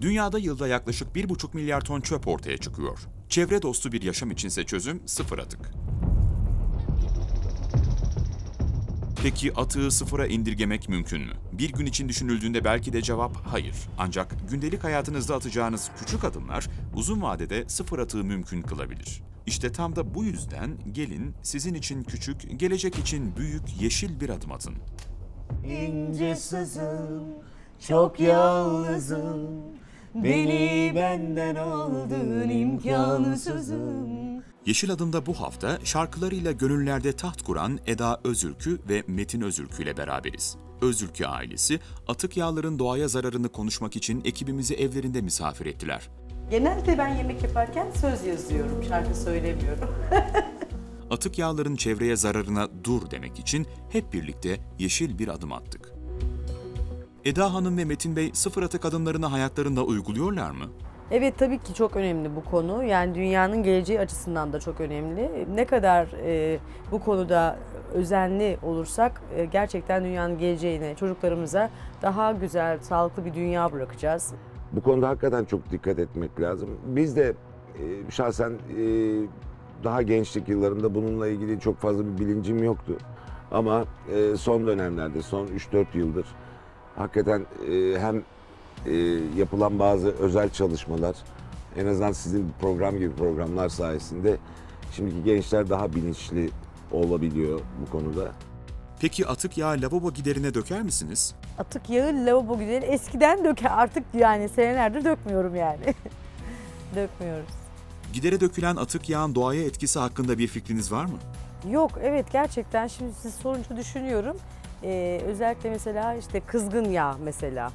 Dünyada yılda yaklaşık 1,5 milyar ton çöp ortaya çıkıyor. Çevre dostu bir yaşam içinse çözüm sıfır atık. Peki atığı sıfıra indirgemek mümkün mü? Bir gün için düşünüldüğünde belki de cevap hayır. Ancak gündelik hayatınızda atacağınız küçük adımlar uzun vadede sıfır atığı mümkün kılabilir. İşte tam da bu yüzden gelin sizin için küçük, gelecek için büyük yeşil bir adım atın. İnce sızım, çok yalnızım. Beni benden aldın imkansızım. Yeşil Adım'da bu hafta şarkılarıyla gönüllerde taht kuran Eda Özülkü ve Metin Özülkü ile beraberiz. Özülkü ailesi atık yağların doğaya zararını konuşmak için ekibimizi evlerinde misafir ettiler. Genelde ben yemek yaparken söz yazıyorum, şarkı söylemiyorum. Atık yağların çevreye zararına dur demek için hep birlikte yeşil bir adım attık. Eda Hanım ve Metin Bey sıfır atık adımlarını hayatlarında uyguluyorlar mı? Evet tabii ki çok önemli bu konu. Yani dünyanın geleceği açısından da çok önemli. Ne kadar e, bu konuda özenli olursak e, gerçekten dünyanın geleceğine, çocuklarımıza daha güzel, sağlıklı bir dünya bırakacağız. Bu konuda hakikaten çok dikkat etmek lazım. Biz de e, şahsen e, daha gençlik yıllarında bununla ilgili çok fazla bir bilincim yoktu. Ama e, son dönemlerde, son 3-4 yıldır hakikaten e, hem e, yapılan bazı özel çalışmalar, en azından sizin program gibi programlar sayesinde şimdiki gençler daha bilinçli olabiliyor bu konuda. Peki atık yağı lavabo giderine döker misiniz? Atık yağı lavabo güzeli eskiden döker artık yani senelerdir dökmüyorum yani. Dökmüyoruz. Gidere dökülen atık yağın doğaya etkisi hakkında bir fikriniz var mı? Yok evet gerçekten şimdi siz sorunca düşünüyorum. Ee, özellikle mesela işte kızgın yağ mesela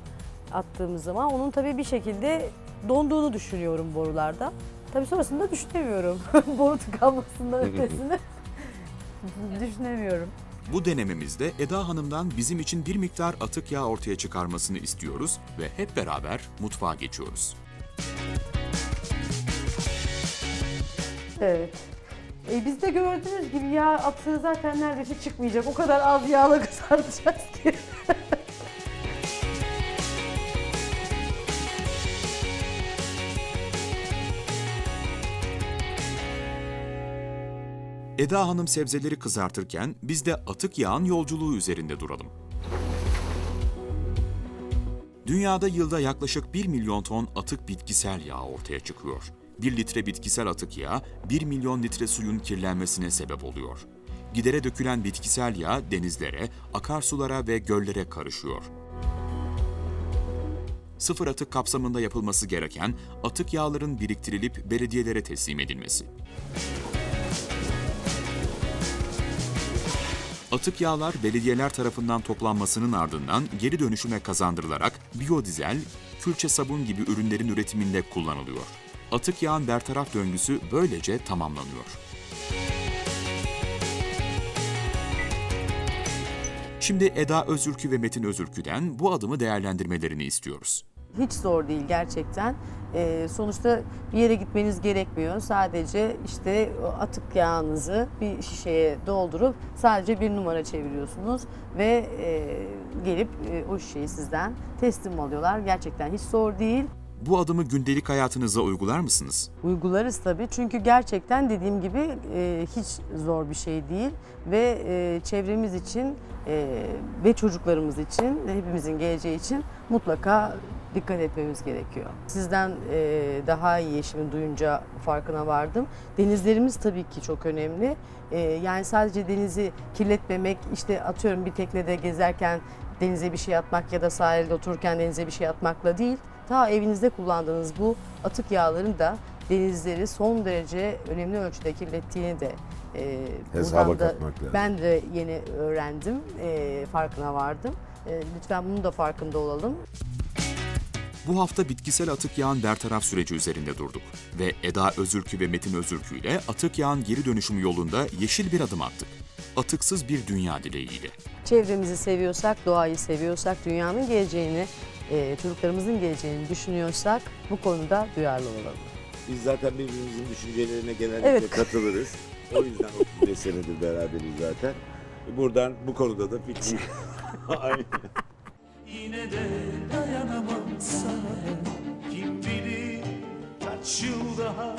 attığımız zaman onun tabii bir şekilde donduğunu düşünüyorum borularda. Tabii sonrasında düşünemiyorum. Boru tıkanmasından ötesini düşünemiyorum. Bu denememizde Eda Hanım'dan bizim için bir miktar atık yağ ortaya çıkarmasını istiyoruz ve hep beraber mutfağa geçiyoruz. Evet. E, biz de gördüğünüz gibi yağ atığı zaten neredeyse çıkmayacak. O kadar az yağla kızartacağız ki. Eda Hanım sebzeleri kızartırken biz de atık yağın yolculuğu üzerinde duralım. Dünyada yılda yaklaşık 1 milyon ton atık bitkisel yağ ortaya çıkıyor. 1 litre bitkisel atık yağ 1 milyon litre suyun kirlenmesine sebep oluyor. Gidere dökülen bitkisel yağ denizlere, akarsulara ve göllere karışıyor. Sıfır atık kapsamında yapılması gereken atık yağların biriktirilip belediyelere teslim edilmesi. Atık yağlar belediyeler tarafından toplanmasının ardından geri dönüşüme kazandırılarak biyodizel, külçe sabun gibi ürünlerin üretiminde kullanılıyor. Atık yağın bertaraf döngüsü böylece tamamlanıyor. Şimdi Eda Özürkü ve Metin Özürkü'den bu adımı değerlendirmelerini istiyoruz. Hiç zor değil gerçekten. Ee, sonuçta bir yere gitmeniz gerekmiyor. Sadece işte atık yağınızı bir şişeye doldurup sadece bir numara çeviriyorsunuz ve e, gelip e, o şişeyi sizden teslim alıyorlar. Gerçekten hiç zor değil. Bu adımı gündelik hayatınıza uygular mısınız? Uygularız tabii çünkü gerçekten dediğim gibi e, hiç zor bir şey değil ve e, çevremiz için e, ve çocuklarımız için hepimizin geleceği için mutlaka dikkat etmemiz gerekiyor. Sizden e, daha iyi şimdi duyunca farkına vardım. Denizlerimiz tabii ki çok önemli. E, yani sadece denizi kirletmemek işte atıyorum bir teknede gezerken denize bir şey atmak ya da sahilde otururken denize bir şey atmakla değil. Ta evinizde kullandığınız bu atık yağların da denizleri son derece önemli ölçüde kirlettiğini de e, Hesaba da katmak lazım. Ben de yeni öğrendim, e, farkına vardım. E, lütfen bunun da farkında olalım. Bu hafta bitkisel atık yağın bertaraf süreci üzerinde durduk ve Eda Özürkü ve Metin Özürkü ile atık yağın geri dönüşümü yolunda yeşil bir adım attık. Atıksız bir dünya dileğiyle. Çevremizi seviyorsak, doğayı seviyorsak, dünyanın geleceğini, e, çocuklarımızın geleceğini düşünüyorsak bu konuda duyarlı olalım. Biz zaten birbirimizin düşüncelerine genellikle Evet. katılırız. O yüzden 35 senedir beraberiz zaten. Buradan bu konuda da fikri. Aynen. Yine de dayanamam sana Kim Kaç yıl daha